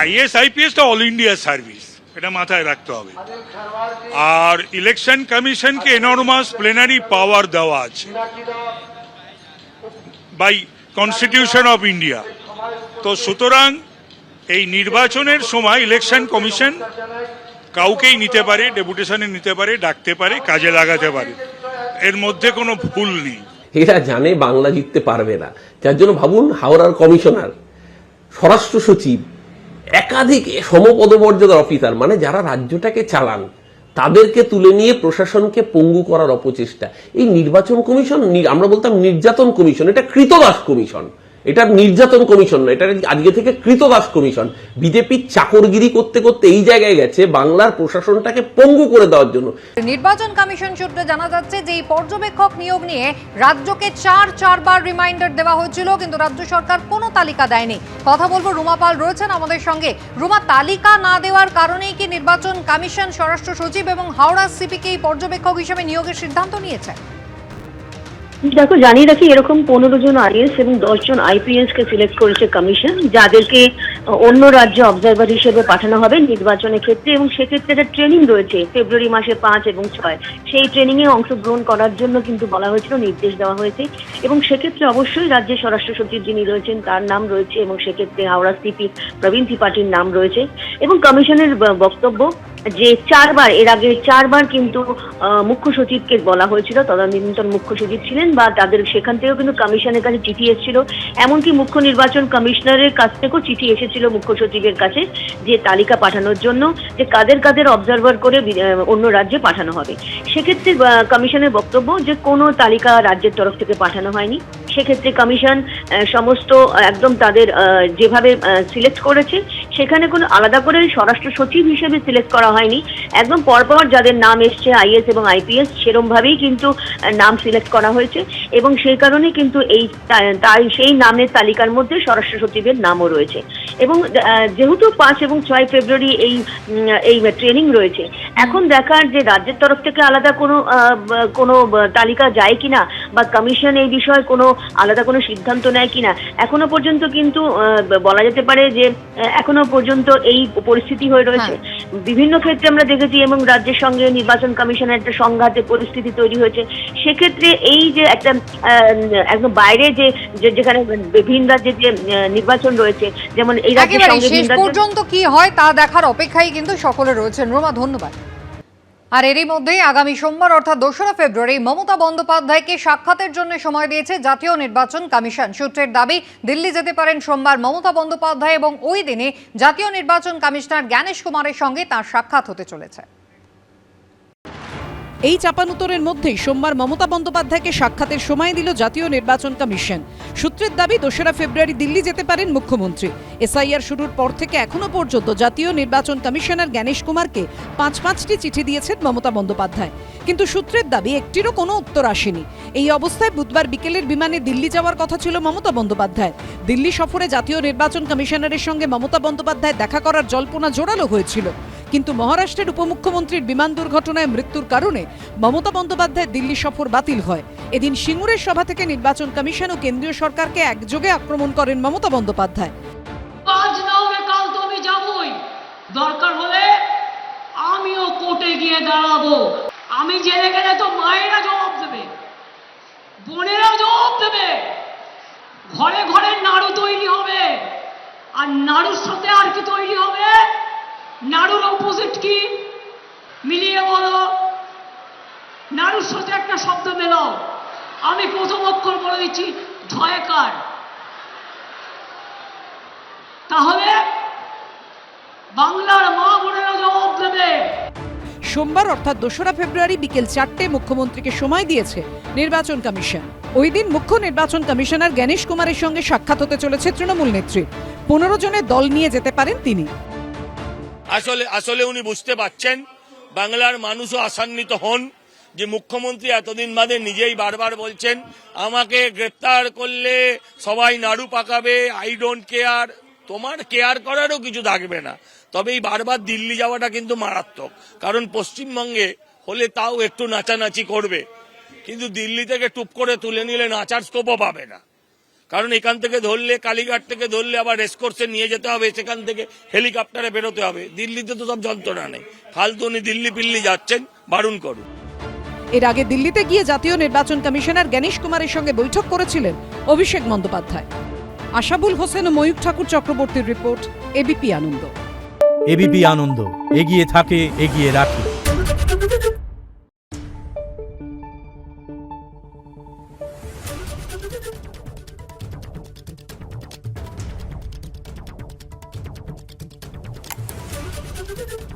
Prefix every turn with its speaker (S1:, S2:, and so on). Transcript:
S1: Is আইপিএসটা all India service এটা মাথায় রাখতে হবে। আর ইলেকশন কমিশনকে এনর্মাস প্লেনারি পাওয়ার দেওয়া আছে। বাই কনস্টিটিউশন অফ ইন্ডিয়া তো সুতরাং এই নির্বাচনের সময় ইলেকশন কমিশন কাউকেই নিতে পারে ডেপুটেশনে নিতে পারে, ডাকতে পারে, কাজে লাগাতে পারে। এর মধ্যে কোনো ভুল নেই।
S2: এরা জানে বাংলা জিততে পারবে না। যার জন্য ভাবুন, হাওড়ার কমিশনার স্বরাষ্ট্র সচিব একাধিক সমপদমর্যাদার অফিসার মানে যারা রাজ্যটাকে চালান, তাদেরকে তুলে নিয়ে প্রশাসনকে পঙ্গু করার অপচেষ্টা। এই নির্বাচন কমিশন, আমরা বলতাম নির্যাতন কমিশন, এটা কৃতদাস কমিশন। এটা নির্যাতন কমিশন না, এটা আজকে থেকে কৃতদাস কমিশন। বিজেপি চাকরগিরি করতে করতে এই জায়গায় গেছে বাংলার প্রশাসনটাকে পঙ্গু করে দেওয়ার জন্য।
S3: নির্বাচন কমিশন সূত্রে জানা যাচ্ছে যে, এই পর্যবেক্ষক নিয়োগ নিয়ে রাজ্যকে চার, চারবার রিমাইন্ডার দেওয়া হয়েছিল, কিন্তু রাজ্য সরকার কোনো তালিকা দেয়নি। কথা বলব রুমা পাল রয়েছেন আমাদের সঙ্গে। রুমা, তালিকা না দেওয়ার কারণেই কি নির্বাচন কমিশন স্বরাষ্ট্র সচিব এবং হাওড়া সিপিকে এই পর্যবেক্ষক হিসেবে নিয়োগের সিদ্ধান্ত নিয়েছে?
S4: দেখো, জানিয়ে রাখি, এরকম পনেরো জন আইএস এবং দশ জন আইপিএস কে সিলেক্ট করেছে কমিশন যাদেরকে অন্য রাজ্যে অবজারভার হিসেবে পাঠানো হবে নির্বাচনের ক্ষেত্রে এবং সেক্ষেত্রে একটা ট্রেনিং রয়েছে ফেব্রুয়ারি মাসে পাঁচ এবং ছয়। সেই ট্রেনিং এ অংশগ্রহণ করার জন্য কিন্তু বলা হয়েছিল, নির্দেশ দেওয়া হয়েছে এবং সেক্ষেত্রে অবশ্যই রাজ্যের স্বরাষ্ট্র সচিব যিনি রয়েছেন, তার নাম রয়েছে এবং সেক্ষেত্রে হাওড়া সিপি প্রবীণ ত্রিপাঠীর নাম রয়েছে এবং কমিশনের বক্তব্য যে চারবার, এর আগে চারবার কিন্তু মুখ্য সচিবকে বলা হয়েছিল, তদানীন্তন মুখ্য সচিব ছিলেন বা তাদের সেখান থেকেও কিন্তু কমিশনের কাছে চিঠি এসেছিল। এমনকি মুখ্য নির্বাচন কমিশনারের কাছ থেকেও চিঠি এসেছিল মুখ্য সচিবের কাছে, যে তালিকা পাঠানোর জন্য, যে কাদের কাদের অবজারভার করে অন্য রাজ্যে পাঠানো হবে। সেক্ষেত্রে কমিশনের বক্তব্য যে কোনো তালিকা রাজ্যের তরফ থেকে পাঠানো হয়নি। সেক্ষেত্রে কমিশন সমস্ত একদম তাদের যেভাবে সিলেক্ট করেছে সেখানে কোনো আলাদা করে স্বরাষ্ট্র সচিব হিসেবে সিলেক্ট করা হয়নি। একদম পরপর যাদের নাম এসছে আইএস এবং আইপিএস সেরম ভাবেই কিন্তু নাম সিলেক্ট করা হয়েছে। এবং সেই কারণে কিন্তু এই তাই সেই নামের তালিকার মধ্যে স্বরাষ্ট্র সচিবের নামও রয়েছে। এবং যেহেতু পাঁচ এবং ছয় ফেব্রুয়ারি এই এই ট্রেনিং রয়েছে, এখন দেখার যে রাজ্যের তরফ থেকে আলাদা কোনো কোনো তালিকা যায় কিনা বা কমিশন এই বিষয়ে কোনো আলাদা কোনো সিদ্ধান্ত নেয় কিনা? এখনও পর্যন্ত কিন্তু বলা যেতে পারে যে এখনও পর্যন্ত এই পরিস্থিতি হয়ে রয়েছে। বিভিন্ন ক্ষেত্রে আমরা দেখেছি এবং রাজ্যের সঙ্গে নির্বাচন কমিশনের একটা সংঘাতে পরিস্থিতি তৈরি হয়েছে। সেক্ষেত্রে এই যে একটা আহ, একদম বাইরে যে যেখানে ভিন রাজ্যের যে নির্বাচন রয়েছে যেমন এই রাজ্যের সঙ্গে
S3: পর্যন্ত কি হয় তা দেখার অপেক্ষায় কিন্তু সকলে রয়েছেন। রোমা ধন্যবাদ। আর এরই মধ্যেই আগামী সোমবার, অর্থাৎ দোসরা ফেব্রুয়ারি, মমতা বন্দ্যোপাধ্যায়কে সাক্ষাতের জন্য সময় দিয়েছে জাতীয় নির্বাচন কমিশন। সূত্রের দাবি, দিল্লি যেতে পারেন সোমবার মমতা বন্দ্যোপাধ্যায় এবং ওই দিনে জাতীয় নির্বাচন কমিশনার জ্ঞানেশ কুমারের সঙ্গে তার সাক্ষাৎ হতে চলেছে।
S5: এই চাপানুতরের মধ্যেই সোমবার মমতা বন্দ্যোপাধ্যায়কে সাক্ষাতের সময় দিল জাতীয় নির্বাচন কমিশন। সূত্রের দাবি, দোসরা ফেব্রুয়ারি দিল্লি যেতে পারেন মুখ্যমন্ত্রী। এসআইআর শুরুর পর থেকে এখনও পর্যন্ত জাতীয় নির্বাচন কমিশনার জ্ঞানেশ কুমারকে পাঁচ পাঁচটি চিঠি দিয়েছেন মমতা বন্দ্যোপাধ্যায়। কিন্তু সূত্রের দাবি, একটিরও কোনো উত্তর আসেনি। এই অবস্থায় বুধবার বিকেলের বিমানে দিল্লি যাওয়ার কথা ছিল মমতা বন্দ্যোপাধ্যায়। দিল্লি সফরে জাতীয় নির্বাচন কমিশনারের সঙ্গে মমতা বন্দ্যোপাধ্যায় দেখা করার জল্পনা জোরালো হয়েছিল। কিন্তু মহারাষ্ট্রের উপমুখ্যমন্ত্রীর বিমান দুর্ঘটনায় মৃত্যুর কারণে মমতা বন্দ্যোপাধ্যায় দিল্লি সফর বাতিল হয়। এদিন সিঙ্গুরের সভা থেকে নির্বাচন কমিশন ও কেন্দ্রীয় সরকারকে একযোগে আক্রমণ করেন মমতা বন্দ্যোপাধ্যায়।
S6: আজ না হলে কাল তো আমি যাবই। দরকার হলে আমিও কোর্টে গিয়ে দাঁড়াবো। আমি জেলে গেলে তো মায়েরা জবাব দেবে। বোনেরা জবাব দেবে। ঘরে ঘরে নাড়ু তৈরি হবে। আর নাড়ুর সাথে আর কি তৈরি হবে? কি? মিলিয়ে বলো। নাড়ুর সাথে একটা শব্দ মেলাও। আমি প্রথম অক্ষর বলে দিচ্ছি, ঝয়কার। তাহলে বাংলার মা বোনেরা জবাব দেবে।
S5: সোমবার অর্থাৎ দোসরা ফেব্রুয়ারি বিকেল চারটে মুখ্যমন্ত্রীকে সময় দিয়েছে নির্বাচন কমিশন। ওই দিন মুখ্য নির্বাচন কমিশনার জ্ঞানেশ কুমারের সঙ্গে সাক্ষাৎ হতে চলেছে তৃণমূল নেত্রী। পনেরো জনের দল নিয়ে যেতে পারেন তিনি।
S7: আসলে আসলে উনি বুঝতে পারছেন, বাংলার মানুষও আশান্বিত হন যে মুখ্যমন্ত্রী এতদিন বাদে নিজেই বারবার বলছেন, আমাকে গ্রেপ্তার করলে সবাই নাড়ু পাকাবে আই ডোন্ট কেয়ার তোমার কেয়ার করারও কিছু থাকবে না। তবে এই বারবার দিল্লি যাওয়াটা কিন্তু মারাত্মক। কারণ পশ্চিমবঙ্গে হলে তাও একটু নাচানাচি করবে। কিন্তু দিল্লি থেকে টুপ করে তুলে নিলে নাচার স্কোপও পাবে না। কারণ এখান থেকে ধরলে কালীঘাট থেকে ধরলে আবার রেসকোর্সে নিয়ে যেতে হবে সেখান থেকে হেলিকপ্টারে বেরোতে হবে। দিল্লিতে তো সব যন্ত্রণা নেই। ফালতু উনি দিল্লি পিল্লি যাচ্ছেন বারণ করুন।
S5: এর আগে দিল্লিতে গিয়ে জাতীয় নির্বাচন কমিশনার জ্ঞানেশ কুমারের সঙ্গে বৈঠক করেছিলেন অভিষেক বন্দ্যোপাধ্যায়। আশাবুল হোসেন ও ময়ূক ঠাকুর চক্রবর্তীর report ABP Ananda.
S8: ABP Ananda এগিয়ে থাকে এগিয়ে রাখে। Thank you.